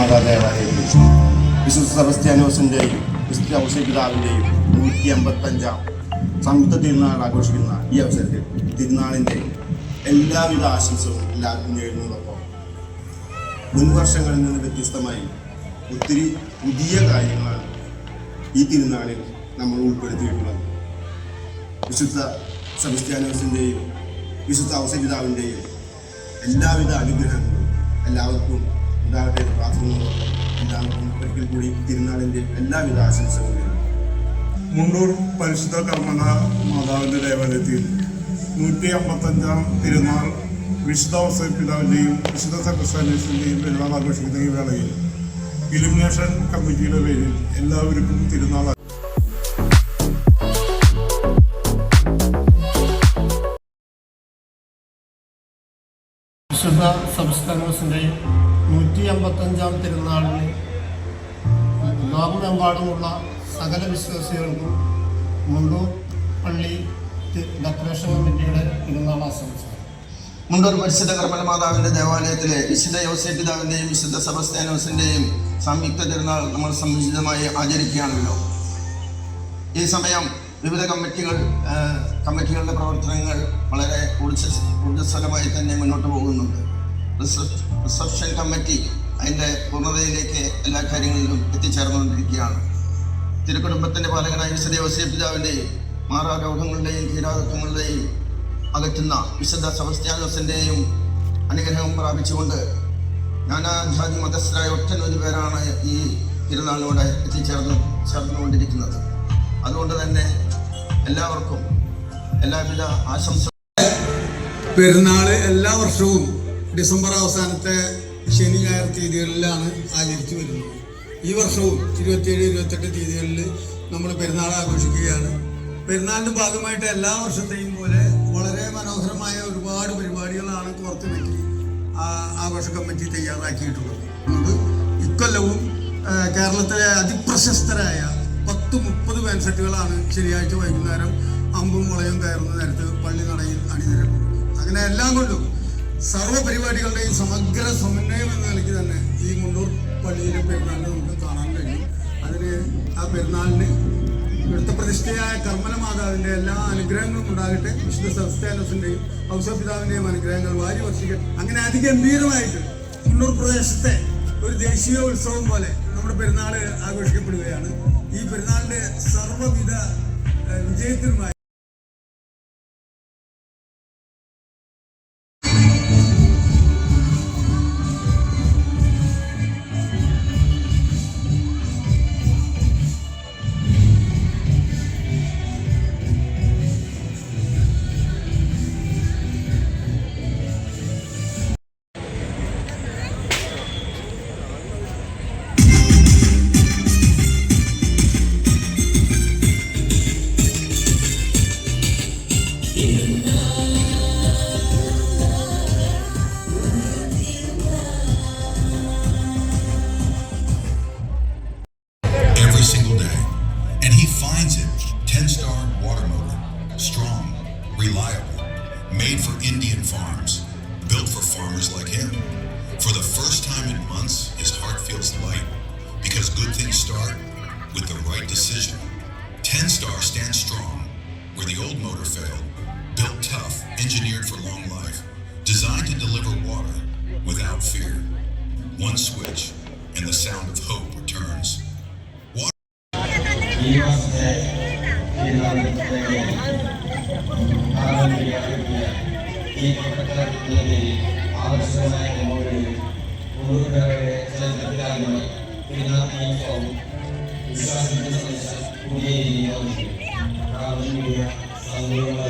കർമ്മലമാതാ ദേവാലയത്തിൽ വിശുദ്ധ സെബസ്ത്യാനോസിന്റെയും ക്രിസ്ത്യ ഔഷപിതാവിന്റെയും നൂറ്റി അമ്പത്തഞ്ചാം സംയുക്ത തിരുനാൾ ആഘോഷിക്കുന്ന ഈ അവസരത്തിൽ തിരുനാളിന്റെ എല്ലാവിധ ആശംസകളും എല്ലാവർക്കും നേടുന്നതോടൊപ്പം മുൻ വർഷങ്ങളിൽ നിന്ന് വ്യത്യസ്തമായി ഒത്തിരി പുതിയ കാര്യങ്ങളാണ് ഈ തിരുനാളിൽ നമ്മൾ ഉൾപ്പെടുത്തിയിട്ടുള്ളത്. വിശുദ്ധ സെബസ്ത്യാനോസിന്റെയും വിശുദ്ധ ഔഷപിതാവിന്റെയും എല്ലാവിധ അനുഗ്രഹങ്ങളും എല്ലാവർക്കും ഉണ്ടാകട്ടെ എന്ന് എല്ലാവർക്കും ഒരിക്കൽ കൂടി തിരുനാളിന്റെ എല്ലാവിധ ആശംസകളും മുണ്ടൂർ പരിശുദ്ധ കർമ്മന മാതാവിന്റെ ദേവാലയത്തിൽ നൂറ്റി അമ്പത്തഞ്ചാം തിരുനാൾ വിശുദ്ധ പിതാവിന്റെയും വിശുദ്ധ സെബസ്റ്റാനേസിന്റെയും പെരുന്നാൾ ആഘോഷിക്കുന്ന വേളയിൽ ഇലുമിനേഷൻ കമ്മിറ്റിയുടെ പേരിൽ എല്ലാവർക്കും തിരുനാൾ വിശുദ്ധ സംസ്ഥാനത്തിന്റെയും നൂറ്റി അമ്പത്തഞ്ചാം തിരുനാളിന് ലോകമെമ്പാടുമുള്ള സകല വിശ്വാസികൾക്കും മുണ്ടൂർ പള്ളി ഡെക്കറേഷൻ കമ്മിറ്റിയുടെ തിരുനാൾ ആശംസ മുണ്ടൂർ പരിശുദ്ധ കർമ്മല മാതാവിന്റെ ദേവാലയത്തിലെ വിശുദ്ധ യോസേ പിതാവിന്റെയും വിശുദ്ധ സെബസ്ത്യാനോസിന്റെയും സംയുക്ത തിരുനാൾ നമ്മൾ സമുചിതമായി ആചരിക്കുകയാണല്ലോ. ഈ സമയം വിവിധ കമ്മിറ്റികൾ കമ്മിറ്റികളുടെ പ്രവർത്തനങ്ങൾ വളരെ ഊർജ ഊർജസ്വലമായി തന്നെ മുന്നോട്ട് പോകുന്നുണ്ട്. റിസപ്ഷൻ കമ്മിറ്റി അതിന്റെ പൂർണതയിലേക്ക് എല്ലാ കാര്യങ്ങളിലും എത്തിച്ചേർന്നുകൊണ്ടിരിക്കുകയാണ്. തിരുക്കുടുംബത്തിന്റെ പാലകനായ വിശുദ്ധ യോസേ പിതാവിന്റെയും മാറാരോഗങ്ങളുടെയും തീരാദുഃഖങ്ങളുടെയും അകറ്റുന്ന വിശുദ്ധ സെബസ്ത്യാനോസിന്റെയും അനുഗ്രഹം പ്രാപിച്ചുകൊണ്ട് നാനാജാതി മതസ്ഥരായ ഒട്ടനവധി പേരാണ് ഈ തിരുനാളിലൂടെ എത്തിച്ചേർന്ന് ചേർന്നുകൊണ്ടിരിക്കുന്നത്. അതുകൊണ്ട് തന്നെ എല്ലാവർക്കും എല്ലാവിധ ആശംസ പെരുന്നാൾ എല്ലാ വർഷവും ഡിസംബർ അവസാനത്തെ ശനി ഞായർ തീയതികളിലാണ് ആചരിച്ചു വരുന്നത്. ഈ വർഷവും ഇരുപത്തിയേഴ് ഇരുപത്തെട്ട് തീയതികളിൽ നമ്മൾ പെരുന്നാൾ ആഘോഷിക്കുകയാണ്. പെരുന്നാളിന്റെ ഭാഗമായിട്ട് എല്ലാ വർഷത്തെയും പോലെ വളരെ മനോഹരമായ ഒരുപാട് പരിപാടികളാണ് കോർത്തിണക്കി ആ ആഘോഷ കമ്മിറ്റി തയ്യാറാക്കിയിട്ടുള്ളത്. അതുകൊണ്ട് ഇക്കൊല്ലവും കേരളത്തിലെ അതിപ്രശസ്തരായ പത്ത് മുപ്പത് ബാൻസെറ്റുകളാണ് ശനിയാഴ്ച വൈകുന്നേരം അമ്പും മുളയും കയറുന്ന നേരത്ത് പള്ളി നടയിൽ അണിനിരക്കുന്നത് അങ്ങനെ എല്ലാം കൊണ്ടും സർവ പരിപാടികളുടെയും സമഗ്ര സമന്വയം എന്ന നിലയ്ക്ക് തന്നെ ഈ മുണ്ടൂർ പള്ളിയിലെ പെരുന്നാളിനെ നമുക്ക് കാണാൻ കഴിയും. അതിന് ആ പെരുന്നാളിന് ഇവിടുത്തെ പ്രതിഷ്ഠയായ മാതാവിന്റെ എല്ലാ അനുഗ്രഹങ്ങളും ഉണ്ടാകട്ടെ. വിശുദ്ധ സസ്ത്യാനസിന്റെയും ഔഷധപിതാവിന്റെയും അനുഗ്രഹങ്ങൾ വാരി വർഷിക്കട്ടെ. അങ്ങനെ അതിഗംഭീരമായിട്ട് മുണ്ടൂർ പ്രദേശത്തെ ഒരു ദേശീയ ഉത്സവം പോലെ നമ്മുടെ പെരുന്നാൾ ആഘോഷിക്കപ്പെടുകയാണ്. ഈ പെരുന്നാളിന്റെ സർവവിധ വിജയത്തിനുമായി water motor, strong, reliable, made for Indian farms, built for farmers like him. For the first time in months, his heart feels light because good things start with the right decision. 10 star stands strong where the old motor failed, built tough, engineered for long life, designed to deliver water without fear. One switch, and the sound of hope returns. ಈ ಕಟ್ಟಡದಲ್ಲಿ ಆಲೋಚನೆ ನೋಡಿ ಹುಡುಗರೇ ಚಂದ್ರದಲ್ಲಿ ದಿನಾತ್ಮಕವು ವಿಶ್ವಾಸದಿಂದ ಪುಣೆಯಲ್ಲಿ ಸಂಗ್ರಹ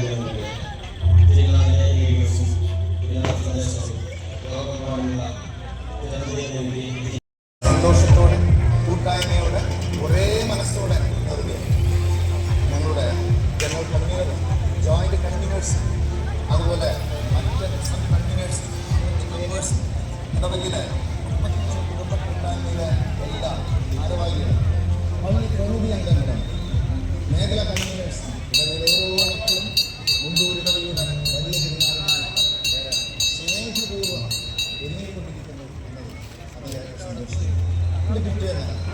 பேரை